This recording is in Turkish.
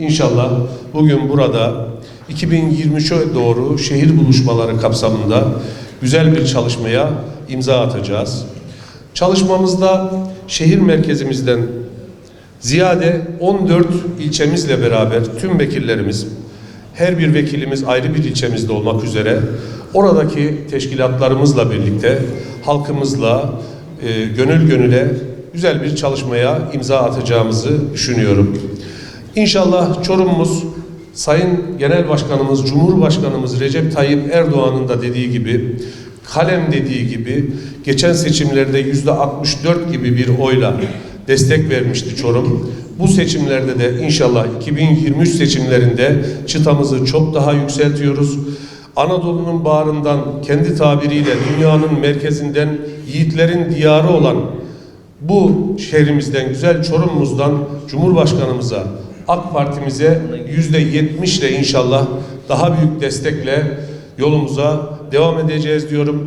İnşallah bugün burada 2023'e doğru şehir buluşmaları kapsamında güzel bir çalışmaya imza atacağız. Çalışmamızda şehir merkezimizden ziyade 14 ilçemizle beraber tüm vekillerimiz, her bir vekilimiz ayrı bir ilçemizde olmak üzere oradaki teşkilatlarımızla birlikte halkımızla e, gönül gönüle güzel bir çalışmaya imza atacağımızı düşünüyorum. İnşallah Çorum'umuz Sayın Genel Başkanımız, Cumhurbaşkanımız Recep Tayyip Erdoğan'ın da dediği gibi, kalem dediği gibi geçen seçimlerde yüzde 64 gibi bir oyla destek vermişti Çorum. Bu seçimlerde de inşallah 2023 seçimlerinde çıtamızı çok daha yükseltiyoruz. Anadolu'nun bağrından kendi tabiriyle dünyanın merkezinden yiğitlerin diyarı olan bu şehrimizden, güzel Çorum'umuzdan Cumhurbaşkanımıza, AK Parti'mize yüzde yetmişle inşallah daha büyük destekle yolumuza devam edeceğiz diyorum.